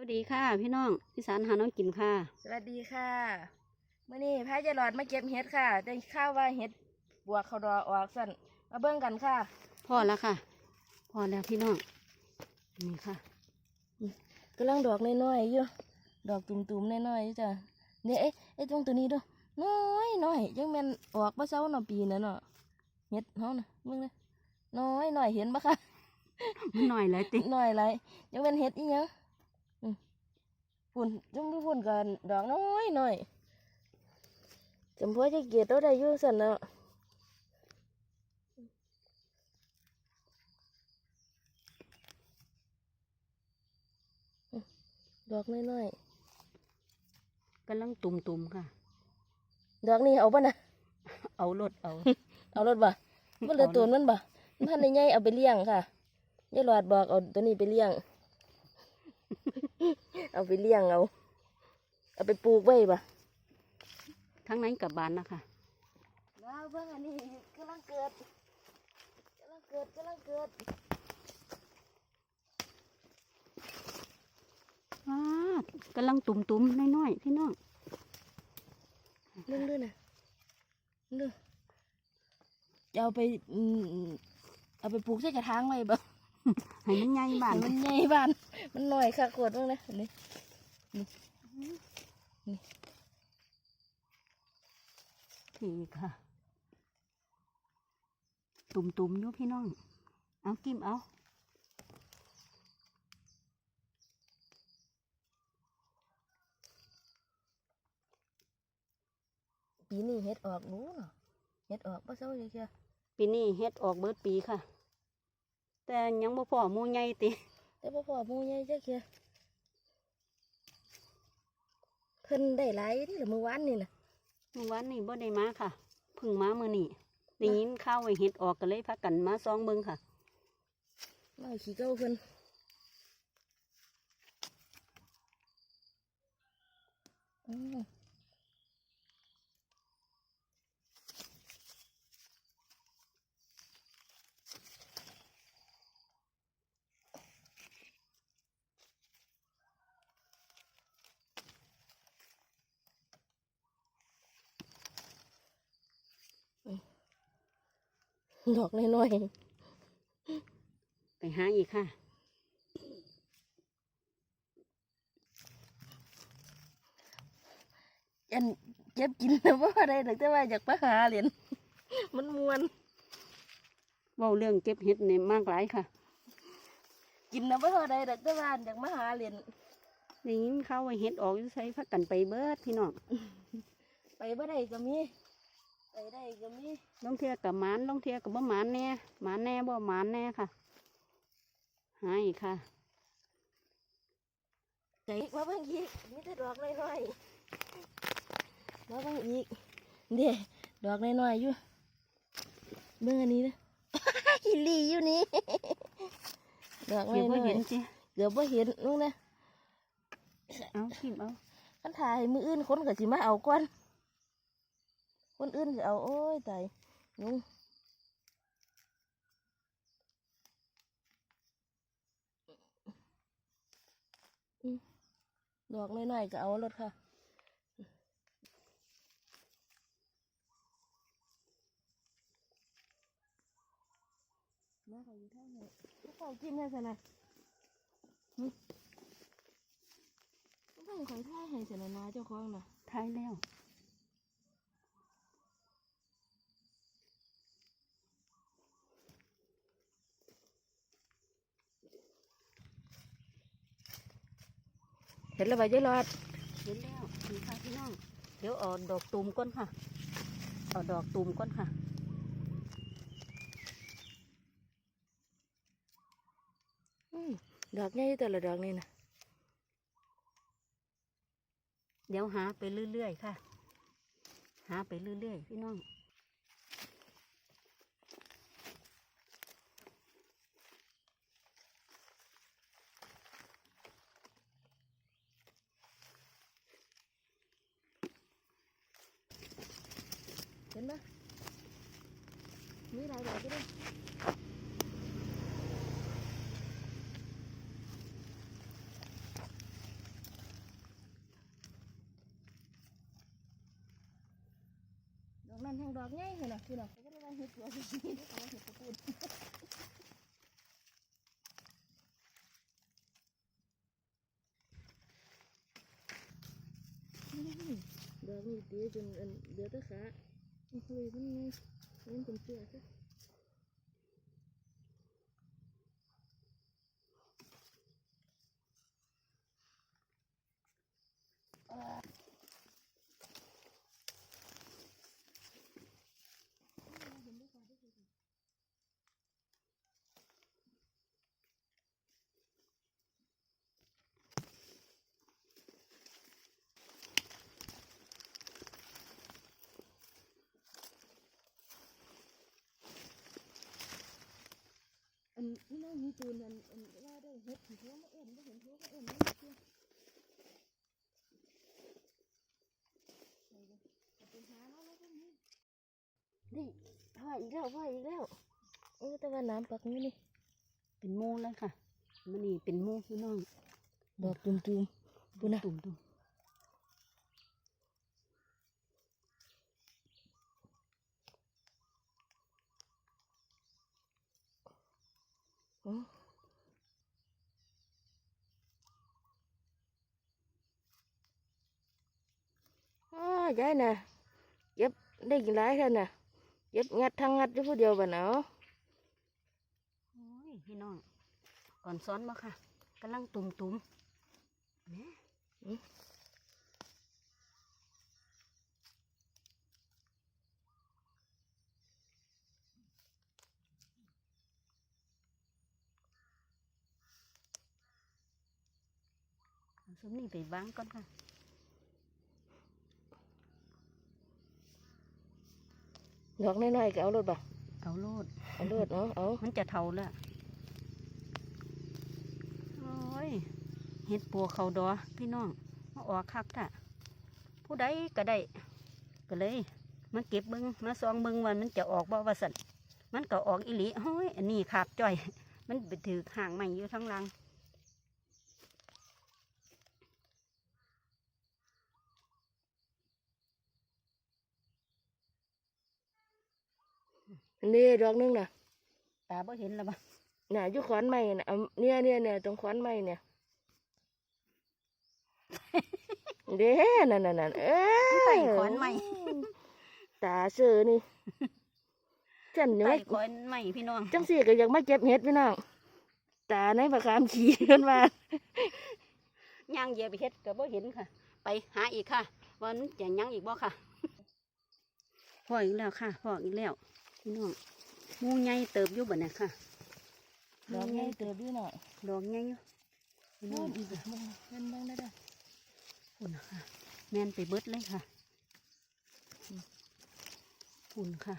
วัสดีค่ะ พี่น้องพี่สารหาน้องกินค่ะ สวัสดีค่ะเมื่อนี้พายายหลอดมาเก็บเห็ดค่ะได้ข้าวว่าเห็ดบวกเขาดอออกสั่นมาเบิ่งกันค่ะ พอแล้วค่ะ พอแล้วพี่น้องนี่ค่ะกำลังดอกน้อยๆอยู่ดอกตุ่มๆน้อยๆอยู่จ้ะเนี่ยเอ๊ะเอ๊ะตรงตัวนี้ด้วยน้อยน้อยยังแม่นออกมาเช้าหน่อปีนะเนาะเห็ดเฮานะเบิ่งนะน้อยน้อยเห็นปะคะมันหน่อยเลยติน้อยไรยังเป็นเห็ดอีหยังอืม ฝุ่นจุ่มฝุ่นกันดอกน้อยน้อยจำพวกจะเกียดเราได้อยู่สั่นเนาะดอกน้อยกำลังตุ่มๆค่ะๆดอกนี้เอาป่ะนะเอารถเอา เอารถบ่มันเหลือตัวมันบ่มันพันในใหญ่เอาไปเลี้ยงค่ะยายหลอดบอกเอาตัวนี้ไปเลี้ยง เอาไปเลี้ยงเอา เอาไปปลูกไว้บ่ทั้งนั้นกับบานนะคะว้าวเบิ่งอันนี้กำลังเกิดกำลังเกิดกำลังเกิดว้ากำลังตุ่มๆน้อยๆพี่น้องเรื่องด้วยนะเรื่องจะเอาไปอืมเอาไปปลูกใส่กระถางไว้บ่ ให้มันใหญ่บาให้นมันใหญ่บ้าน มันหน่อยค่ะขวดนึงนะอันนี้ทีค่ะ ตุ่มๆอยู่พี่น้อง เอากิมเอาปีนี้เฮ็ดออกรู้เนาะเฮ็ดออกบ่เซาเลยเชียวปีนี้เฮ็ดออกเบิดปีค่ะ แต่ยังบ่พอหมูใหญ่ติแต่พ่อพ่อหมูใหญ่จักเชียวเพิ่นได้หลายนี่ละเมื่อวานนี่นะเมื่อวานนี้บ่ได้มาค่ะเพึ่งมาเมื่อนี้ได้ยินข่าวว่าเฮ็ดออกก็เลยพากันมาซองเบิ่งค่ะน้อยขี้เก่าเพิ่นอืม ดอกน้อยไปหาอีกค่ะๆอันเก็บกินนะว่าได้ดอกแต่ว่าอยากไปหาเหรียญมันมวนเว้าเรื่องเก็บเห็ดเนี่ยมากหลายค่ะ กินนะว่าได้ดอกแต่ว่าอยากมาหาเหรียญได้ยินข่าวว่าเห็ดออกอยู่ไสพากันไปเบิดพี่น้องไปบ่ได้ก็มี ไปได้ก็มีลองเที่ยกับหมานลองเที่ยกับบ่หมานแน่หมานแน่บ่หมานแน่ค่ะหาอีกค่ะใจมาเบิ่งอีกมีแต่ดอกน้อยๆมาเบิ่งอีกเด้ดอกน้อยๆอยู่เบิ่งอันนี้นะฮิลลี่อยู่นี่ดอกน้เดี๋ยวบ่อยเห็นจิๆเกือบบ่เห็นนู่นนะเอาคิมเอาคันถ่ายมืออื่นคนก็สิมาเอาก่อน คนอื่นสิเอาโอ้ยตายยุงอืมดอกน้อยๆก็เอารถค่ะมาขออยู่ท่าไหนลูกไก่กินได้สินะหึลูกไก่ขอยท่าให้สินะนะเจ้าของน่ะท้ายแล้ว เห็นแล้วใบยายรอดเห็นแล้วนี่ค่ะพี่น้องเดี๋ยวเอาดอกตูมก้นค่ะเอาดอกตูมก้นค่ะอืมดอกใหญ่แต่ละดอกนี่นะเดี๋ยวหาไปเรื่อยๆค่ะ หาไปเรื่อยๆพี่น้อง lên đó. Dưới đây rồi cái đi. Đọc lên hàng đọc nhé rồi nè? Khi nào cái đang hít rồi cái gì đó đang hít cái cuốn được như tía chừng đứa tất cả อุ้ยมันนี่มันไงมันเป็นเชือก นี่น้องมีตูนอันอันว่าได้เห็ดหัวมาเอ็นไม่เห็นหัวมาเอ็นไม่เชื่อไปหาเนาะแล้วก็มีนี่พ่ออีกแล้วพ่ออีกแล้วเออแต่ว่าน้ำปักนี่นี่เป็นมูเลยค่ะมันนี่เป็นมูพี่น้องดอกตุ่มๆปุ่นนะตุ่มตุ่ มอ๋ออ้ายายน่ะเก็บได้กี่หลายท่านน่ะเก็บงัดทั้งงัดอยู่ผู้เดียวบ่เนาะ โอ้ยพี่น้องก่อน ซ้อนบ่ค่ะกำลังตุ่มตุ่มแหม่เอาซุ้มนี่ไปวางก่อนค่ะดอกน้อยๆก็เอารถบ่เอาโลดเอารถเนาะเอามันจะเท่าแล้วโอ้ยเห็ดปัวเขาดอพี่น้องมาออกคักท่ะผู้ใดก็ได้ก็เลยมาเก็บเบิงมาซองเบิงวันมันจะออกบ่ว่าสันมันก็ออกอีหลีเฮ้ยอันนี้ขาบจ่อย มันไปถือห่างใหม่อยู่ทั้งลัง นี่ดอกหนึงน่ะตาบ่เห็นแล้วบ่น่ะอยู่ขอนไม้น่ะเอาเนี่ยเนี่ยเนี่ยตรงขอนไม้เนี่ยเด้นั่นนั่นนั่นเอ้ยไต่ขอนใหม่ตาเสือนี่ฉันยังไต่ไม่ขอนใหม่พี่น้องจังสี่ก็ยังมาเก็บเห็ดพี่น้องตาในประคามขี่กันมาย่างเหยียบไปเฮ็ดก็บ่เห็นค่ะ ไปหาอีกค่ะว่ามันจะยังอีกบ่ค่ะพออีกแล้วค่ะพออีกแล้ว พี่น้องหมูใหญ่เติบอยู่บ่เนี่ยค่ะดอกใหญ่เติบด้วยหน่อยดอกใหญ่อยู่พี่น้นู่องนอีกอะมึงเล่นบ้างได้ด้คุณค่ะ แม่นไปเบิดเลยค่ะคุณค่ะ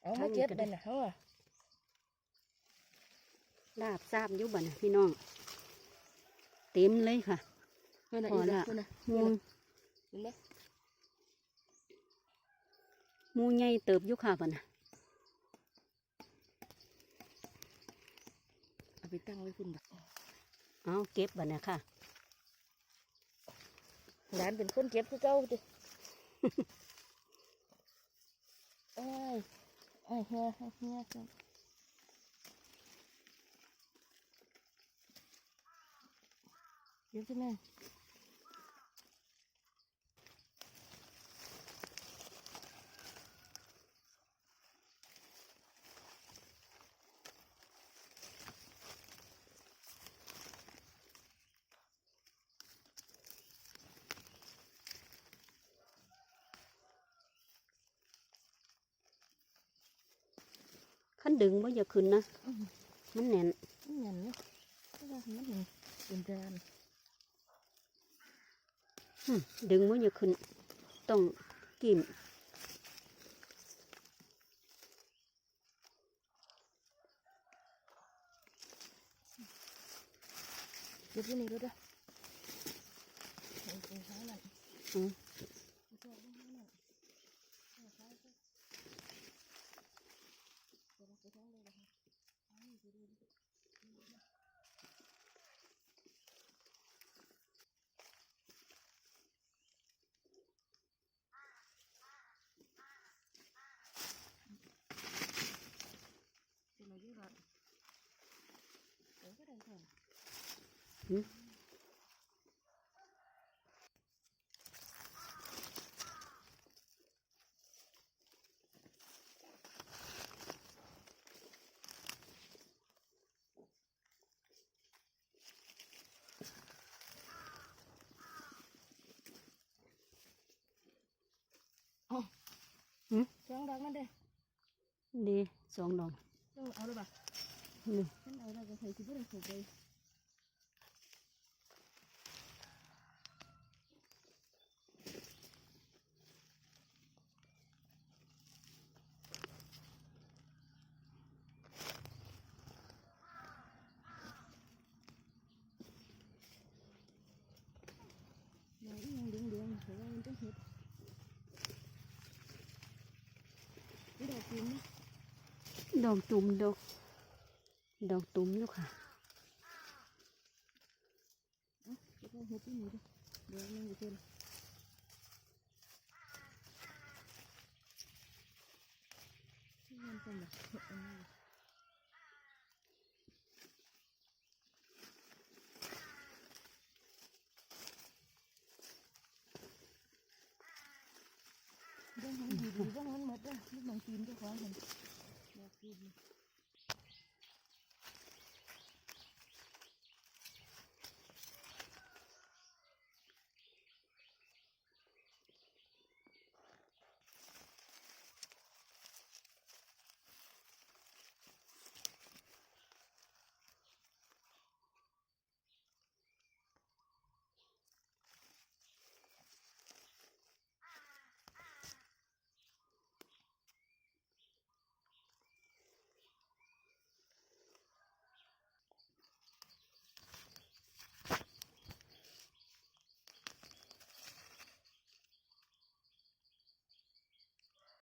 เอามาเก็บกันนะเขาอะลาบซาบอยู่บ่เนี่ยพี่น้อง เต็มเลยค่ะ เพื่อนพออีกละเพื่อนนะหมูเห็นไหมหมูใหญ่เติบอยู่ค่ะบ่น่ะเอาไปตั้งไว้คุณบักเอาเก็บบ่เนี่ยค่ะหลานเป็นคนเก็บคือเก่าดิไอ้ยไอ้ยเฮียไอ้เฮียจังเดี๋ยวจะแม่ ขั้นดึงว่าอย่าขึ้นนะ มันแน่นนี่เห็นเนาะเพราะว่ามันเห็นเป็นจานหึดึงว่าอย่าขึ้น ต้องกิ่มเดี๋ยวที่นี่ดูด้วยเห็นเป็นช้างนั่น อืม เอาตัวลงมานั่นเอาช้างไปเดี๋ยวเราไปท้องเลยนะคะเอานี่ไปดูดิ หึหึ สองดอกมันเด้อดีสองดอกเอาเอาเลยป่ะนี่ฉันเอาแล้วก็ใส่สิบ่ได้สุกเลย ดอกอีหยังเหลืองๆแต่ว่ามันต้องเห็ดนี่ ดอกตุ่มดอกดอกตุ่มอยู่ค่ะเก็บไว้เห็ดที่นี่ดิเดี๋ยวยังเพิ่นที่มันเป็นแบบเห็ดอันนี้เรื่องของดีๆเรื่องมันหมดเด้อลูกบางจีนเจ้าของเห็นดอกจีน